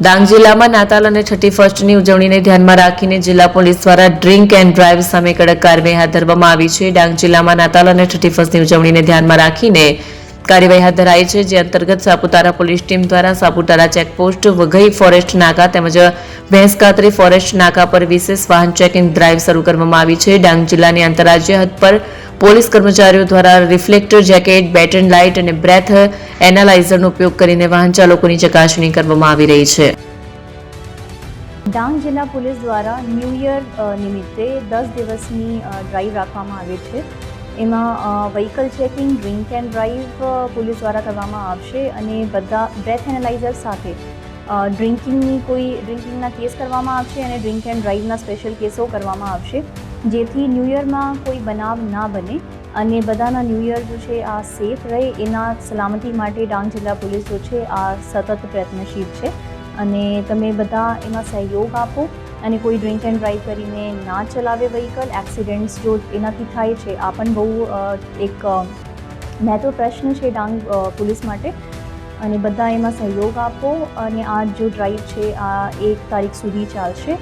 ડાંગ જિલ્લામાં નાતાલ અને છઠ્ઠી ફર્સ્ટની ઉજવણીને ધ્યાનમાં રાખીને જિલ્લા પોલીસ દ્વારા ડ્રિંક એન્ડ ડ્રાઈવ સામે કડક કાર્યવાહી હાથ ધરવામાં આવી છે. ડાંગ જિલ્લામાં નાતાલ અને છઠ્ઠી ફર્સ્ટની ઉજવણીને ધ્યાનમાં રાખીને કાર્યવાહી હાથ ધરાઈ છે, જે અંતર્ગત સાપુતારા પોલીસ ટીમ દ્વારા સાપુતારા ચેકપોસ્ટ, વઘઈ ફોરેસ્ટ નાકા તેમજ ભેંસકાતરી ફોરેસ્ટ નાકા પર વિશેષ વાહન ચેકિંગ ડ્રાઈવ શરૂ કરવામાં આવી છે. ડાંગ જિલ્લાની આંતરરાજ્ય હદ પર પોલીસ કર્મચારીઓ દ્વારા રિફ્લેક્ટર જેકેટ, બેટન લાઇટ અને બ્રેથ એનાલાઇઝરનો ઉપયોગ કરીને વાહન ચાલકોની ચકાસણી કરવામાં આવી રહી છે. ડાંગ જિલ્લા પોલીસ દ્વારા ન્યૂ યર નિમિત્તે દસ દિવસની ડ્રાઈવ રાખવામાં આવે છે. એમાં vehicle checking drink and drive police દ્વારા કરવામાં આવશે અને બધા બ્રેથ એનાલાઇઝર સાથે ડ્રિંકિંગની કોઈ ડ્રિંકિંગના કેસ કરવામાં આવશે અને ડ્રિંક એન્ડ ડ્રાઈવના સ્પેશિયલ કેસો કરવામાં આવશે. જેથી ન્યૂ યરમાં કોઈ બનાવ ના બને અને બધાના ન્યૂ યર જો છે આ સેફ રહે, એના સલામતી માટે ડાંગ જિલ્લા પોલીસ જો છે આ સતત પ્રયત્નશીલ છે. અને તમે બધા એમાં સહયોગ આપો. અને કોઈ ડ્રિંક એન્ડ ડ્રાઈવ કરીને ના ચલાવે વ્હીકલ એક્સિડન્ટ્સ જો એનાથી થાય છે, આ પણ બહુ એક મહત્વ પ્રશ્ન છે ડાંગ પોલીસ માટે. અને બધા એમાં સહયોગ આપો અને આ જો ડ્રાઈવ છે, આ એક તારીખ સુધી ચાલશે.